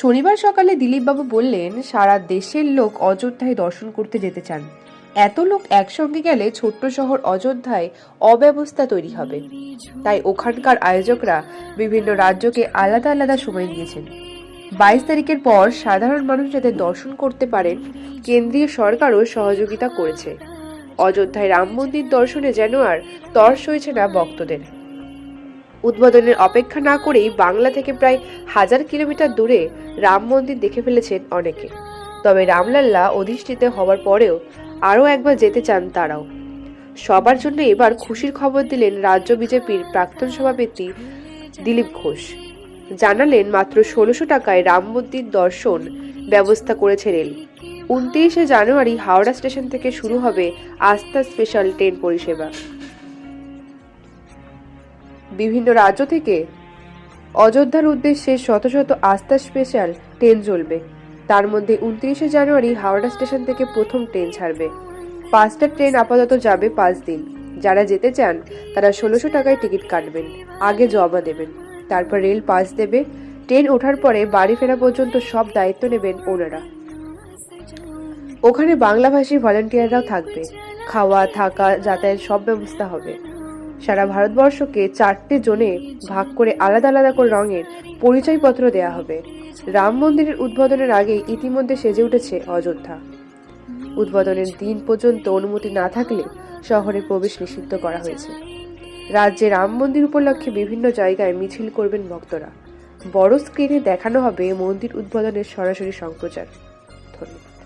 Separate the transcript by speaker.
Speaker 1: শনিবার সকালে দিলীপবাবু বললেন, সারা দেশের লোক অযোধ্যায় দর্শন করতে যেতে চান। এত লোক একসঙ্গে গেলে ছোট্ট শহর অযোধ্যায় অব্যবস্থা তৈরি হবে। তাই ওখানকার আয়োজকরা বিভিন্ন রাজ্যকে আলাদা আলাদা সময় দিয়েছেন। বাইশ তারিখের পর সাধারণ মানুষ যাতে দর্শন করতে পারেন, কেন্দ্রীয় সরকারও সহযোগিতা করেছে। অযোধ্যায় রাম মন্দির দর্শনে যেন আর তর্স হয়েছে না ভক্তদের। উদ্বোধনের অপেক্ষা না করেই বাংলা থেকে প্রায় হাজার কিলোমিটার দূরে রাম মন্দির দেখে ফেলেছেন অনেকে। তবে রামলাল্লা অধিষ্ঠিত হওয়ার পরেও আরও একবার যেতে চান তারাও। সবার জন্য এবার খুশির খবর দিলেন রাজ্য বিজেপির প্রাক্তন সভাপতি দিলীপ ঘোষ। জানালেন, মাত্র ষোলোশো টাকায় রাম মন্দির দর্শন ব্যবস্থা করেছে রেল। উনত্রিশে জানুয়ারি হাওড়া স্টেশন থেকে শুরু হবে আস্থা স্পেশাল ট্রেন পরিষেবা। বিভিন্ন রাজ্য থেকে অযোধ্যার উদ্দেশ্যে শত শত আস্থা স্পেশাল ট্রেন চলবে। তার মধ্যে উনত্রিশে জানুয়ারি হাওড়া স্টেশন থেকে প্রথম ট্রেন ছাড়বে। পাঁচটা ট্রেন আপাতত যাবে পাঁচ দিন। যারা যেতে চান, তারা ষোলোশো টাকায় টিকিট কাটবেন, আগে জমা দেবেন। তারপর রেল পাস দেবে। ট্রেন ওঠার পরে বাড়ি ফেরা পর্যন্ত সব দায়িত্ব নেবেন ওনারা। ওখানে বাংলাভাষী ভলান্টিয়াররাও থাকবে। খাওয়া, থাকা, যাতায়াত সব ব্যবস্থা হবে। সারা ভারতবর্ষকে চারটে জোনে ভাগ করে আলাদা আলাদা করে রঙের পরিচয়পত্র দেয়া হবে। রাম মন্দিরের উদ্বোধনের আগে ইতিমধ্যে সেজে উঠেছে অযোধ্যা। উদ্বোধনের দিন পর্যন্ত অনুমতি না থাকলে শহরে প্রবেশ নিষিদ্ধ করা হয়েছে। রাজ্যে রাম মন্দির উপলক্ষে বিভিন্ন জায়গায় মিছিল করবেন ভক্তরা। বড় স্ক্রিনে দেখানো হবে মন্দির উদ্বোধনের সরাসরি সম্প্রচার। ধন্যবাদ।